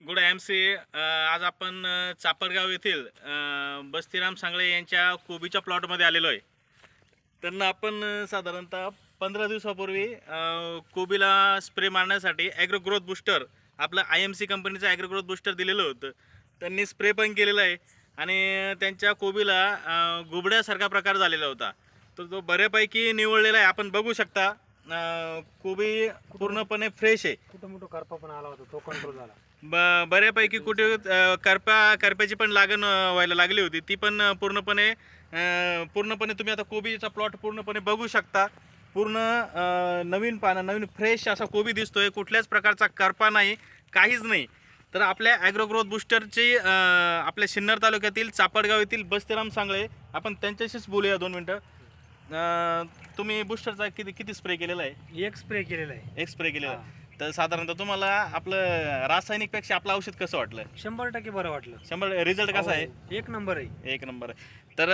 Good I M C. आज आपण चापडगाव येथील बस्तीराम सांगळे यांच्या कोबीच्या प्लॉटमध्ये आलेलो आहे. त्यांना आपण साधारणतः पंधरा दिवसापूर्वी कोबीला स्प्रे मारण्यासाठी ॲग्रो ग्रोथ बुस्टर आपलं आय एम सी कंपनीचं ॲग्रो ग्रोथ बुस्टर दिलेलं होतं. त्यांनी स्प्रे पण केलेला आहे आणि त्यांच्या कोबीला गुबड्यासारखा प्रकार झालेला होता. तर तो बऱ्यापैकी निवडलेला आहे. आपण बघू शकता. अ, कोबी पूर्णपणे फ्रेश आहे. कुठं मोठं करपा पण आला होता तो कंट्रोल झाला. ब बऱ्यापैकी कुठे अ, करपा करप्याची पण लागण अ, व्हायला लागली होती. ती पण अ, पूर्णपणे अ, पूर्णपणे तुम्ही आता कोबीचा प्लॉट पूर्णपणे बघू शकता. पूर्ण अ, नवीन पानं नवीन फ्रेश असा कोबी दिसतोय. कुठल्याच प्रकारचा करपा नाही काहीच नाही. तर आपल्या ॲग्रो ग्रोथ बुस्टरची अ, आपल्या सिन्नर तालुक्यातील चापडगाव येथील बस्तीराम सांगळे आपण त्यांच्याशीच बोलूया दोन मिनटं. अ, तुम्ही बुस्टरचा किती किती स्प्रे केलेला आहे? एक स्प्रे केलेला आहे. एक स्प्रे केलेला आहे. तर साधारणतः तुम्हाला आपलं रासायनिकपेक्षा आपलं औषध कसं वाटलं? शंभर टक्के बरं वाटलं. शंभर रिझल्ट कसा आहे? हो, एक नंबर आहे. एक नंबर आहे. तर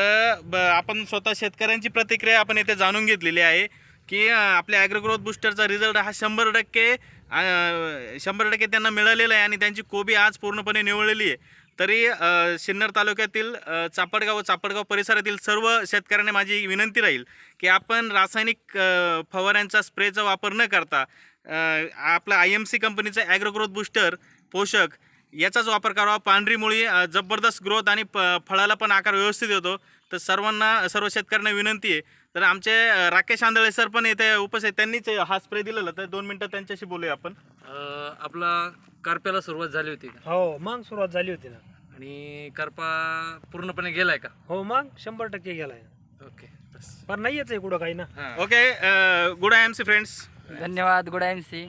ब- आपण स्वतः शेतकऱ्यांची प्रतिक्रिया आपण इथे जाणून घेतलेली आहे की अं, आपल्या ॲग्रो ग्रोथ बुस्टरचा रिझल्ट हा शंभर टक्के अं, शंभर टक्के त्यांना मिळालेला आहे आणि त्यांची कोबी आज पूर्णपणे निवडलेली आहे. तरी सिन्नर तालुक्यातील चापडगाव व चापडगाव परिसरातील सर्व शेतकऱ्यांना माझी विनंती राहील की आपण रासायनिक फवाऱ्यांचा स्प्रेचा वापर न करता आपला आय एम सी कंपनीचा ॲग्रो ग्रोथ पोषक याचाच वापर करावा. पांढरी मुळी जबरदस्त ग्रोथ आणि प फळाला पण आकार व्यवस्थित येतो. तर सर्वांना सर्व शेतकऱ्यांना विनंती आहे तर आमचे राकेश आंधळे सर पण इथे उपस्थित. त्यांनीच हा स्प्रे दिलेला. तर दोन मिनटं त्यांच्याशी बोलूया आपण. अं, आपला करप्याला सुरुवात झाली होती का? हो मग सुरुवात झाली होती ना. आणि करपा पूर्णपणे गेलाय का? हो मग शंभर टक्के गेलाय. ओके बस. पण नाहीच आहे कुठं काही ना. हां. Okay good I M C friends धन्यवाद गुड एम सी.